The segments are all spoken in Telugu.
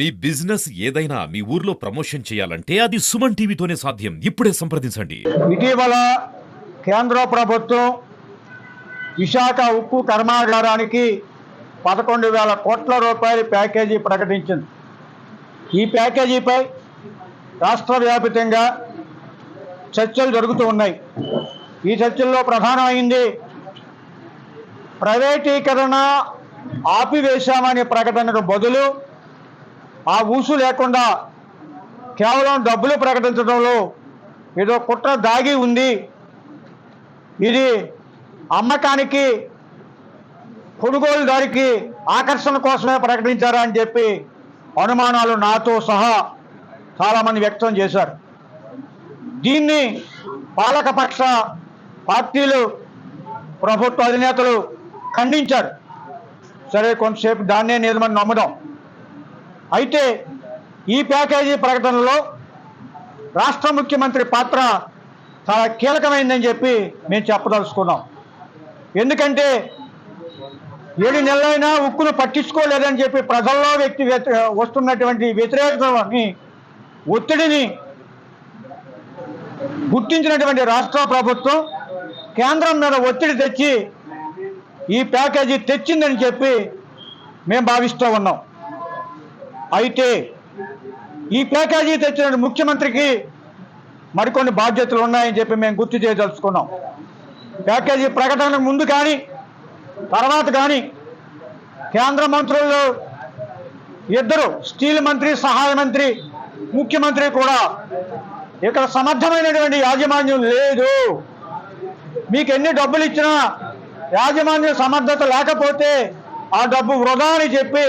మీ బిజినెస్ ఏదైనా మీ ఊర్లో ప్రమోషన్ చేయాలంటే అది సుమన్ టీవీతోనే సాధ్యం. ఇప్పుడే సంప్రదించండి. ఇటీవల కేంద్ర ప్రభుత్వం విశాఖ ఉక్కు కర్మాగారానికి పదకొండు వేల కోట్ల రూపాయల ప్యాకేజీ ప్రకటించింది. ఈ ప్యాకేజీపై రాష్ట్ర వ్యాపితంగా చర్చలు జరుగుతూ ఉన్నాయి. ఈ చర్చల్లో ప్రధానమైంది ప్రైవేటీకరణ ఆపివేశామనే ప్రకటనకు బదులు ఆ ఊసు లేకుండా కేవలం డబ్బులు ప్రకటించడంలో ఏదో కుట్ర దాగి ఉంది. ఇది అమ్మకానికి కొనుగోలుదారికి ఆకర్షణ కోసమే ప్రకటించారా అని చెప్పి అనుమానాలు నాతో సహా చాలామంది వ్యక్తం చేశారు. దీన్ని పాలకపక్ష పార్టీలు ప్రభుత్వ అధినేతలు ఖండించారు. సరే కొంతసేపు దాన్నే నిజమని నమ్మడం అయితే ఈ ప్యాకేజీ ప్రకటనలో రాష్ట్ర ముఖ్యమంత్రి పాత్ర చాలా కీలకమైందని చెప్పి మేము చెప్పదలుచుకున్నాం. ఎందుకంటే ఏడు నెలలైనా ఉక్కును పట్టించుకోలేదని చెప్పి ప్రజల్లో వ్యక్తి వ్యతి- వస్తున్నటువంటి వ్యతిరేకతని ఒత్తిడిని గుర్తించినటువంటి రాష్ట్ర ప్రభుత్వం కేంద్రం మీద ఒత్తిడి తెచ్చి ఈ ప్యాకేజీ తెచ్చిందని చెప్పి మేము భావిస్తూ ఉన్నాం. అయితే ఈ ప్యాకేజీ తెచ్చిన ముఖ్యమంత్రికి మరికొన్ని బాధ్యతలు ఉన్నాయని చెప్పి మేము గుర్తు చేయదలుచుకున్నాం. ప్యాకేజీ ప్రకటన ముందు కానీ తర్వాత కానీ కేంద్ర మంత్రుల్లో ఇద్దరు స్టీల్ మంత్రి సహాయ మంత్రి ముఖ్యమంత్రి కూడా ఇక్కడ సమర్థమైనటువంటి యాజమాన్యం లేదు. మీకు ఎన్ని డబ్బులు ఇచ్చినా యాజమాన్య సమర్థత లేకపోతే ఆ డబ్బు వృధా అని చెప్పి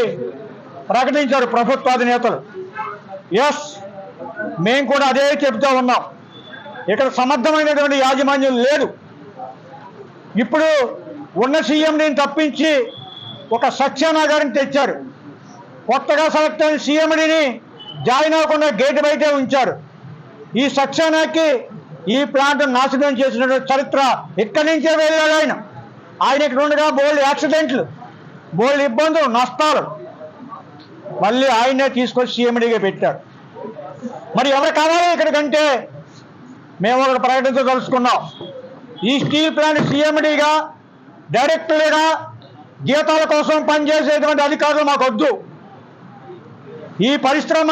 ప్రకటించారు ప్రభుత్వాధినేతలు ఎస్ మేము కూడా అదే చెబుతూ ఉన్నాం. ఇక్కడ సమర్థమైనటువంటి యాజమాన్యం లేదు. ఇప్పుడు ఉన్న సీఎంని తప్పించి ఒక సత్యనా గారిని తెచ్చారు. కొత్తగా సెలెక్ట్ అయిన సీఎండిని జాయిన్ అవ్వకుండా గేట్ బయటే ఉంచారు. ఈ సక్సేనాకి ఈ ప్లాంట్ నాశనం చేసిన చరిత్ర ఇక్కడి నుంచే వెళ్ళాడు ఆయన? ఆయన ఇక్కడ ఉండగా బోల్డ్ యాక్సిడెంట్లు బోల్డ్ ఇబ్బందులు నష్టాలు. మళ్ళీ ఆయనే తీసుకొచ్చి సీఎండీగా పెట్టారు మరి ఎవరు కావాలి ఇక్కడికంటే? మేము ఒకటి ప్రకటించదలుచుకున్నాం ఈ స్టీల్ ప్లాంట్ సీఎండీగా డైరెక్టర్గా జీతాల కోసం పనిచేసేటువంటి అధికారులు మాకు వద్దు ఈ పరిశ్రమ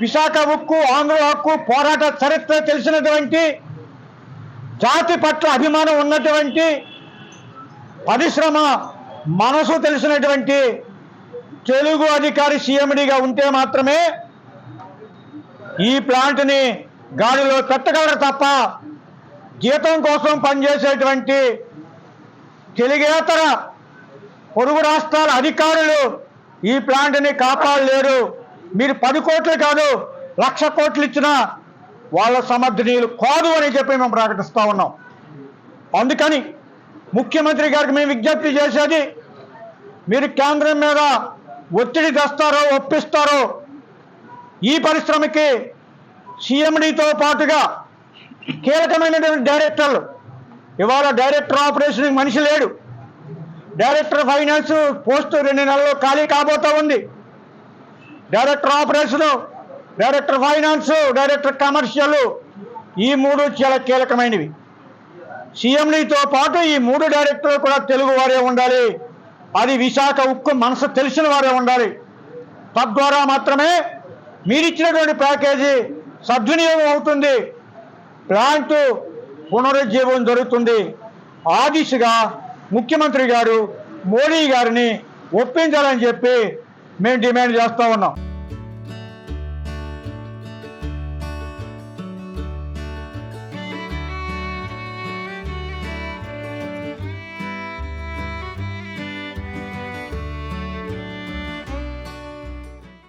విశాఖ ఉక్కు ఆంధ్ర హక్కు పోరాట చరిత్ర తెలిసినటువంటి జాతి పట్ల అభిమానం ఉన్నటువంటి పరిశ్రమ మనసు తెలిసినటువంటి తెలుగు అధికారి సీఎండిగా ఉంటే మాత్రమే ఈ ప్లాంట్ని గాలిలో పెట్టగలరు తప్ప జీతం కోసం పనిచేసేటువంటి తెలుగేతర పొరుగు రాష్ట్రాల అధికారులు ఈ ప్లాంట్ని కాపాడలేరు. మీరు పది కోట్లు కాదు లక్ష కోట్లు ఇచ్చినా వాళ్ళ సమర్థనీయులు కాదు అని చెప్పి మేము ప్రకటిస్తా ఉన్నాం. అందుకని ముఖ్యమంత్రి గారికి మేము విజ్ఞప్తి చేసేది మీరు కేంద్రం మీద ఒత్తిడి తెస్తారో ఒప్పిస్తారో ఈ పరిశ్రమకి సిఎండితో పాటుగా కీలకమైనటువంటి డైరెక్టర్లు ఇవాళ డైరెక్టర్ ఆపరేషన్ మనిషి లేడు. డైరెక్టర్ ఫైనాన్స్ పోస్టు రెండు నెలల్లో ఖాళీ కాబోతా ఉంది. Director operation director finance director commercial ఈ మూడు చాలా కీలకమైనవి. సీఎండితో పాటు ఈ మూడు డైరెక్టర్లు కూడా తెలుగు వారే ఉండాలి. అది విశాఖ ఉక్కు మనసు తెలిసిన వారే ఉండాలి. తద్వారా మాత్రమే మీరిచ్చినటువంటి ప్యాకేజీ సద్వినియోగం అవుతుంది. ప్లాంట్ పునరుజ్జీవం జరుగుతుంది. ఆ దిశగా ముఖ్యమంత్రి గారు మోడీ గారిని ఒప్పించాలని చెప్పి మేము డిమాండ్ చేస్తూ ఉన్నాం.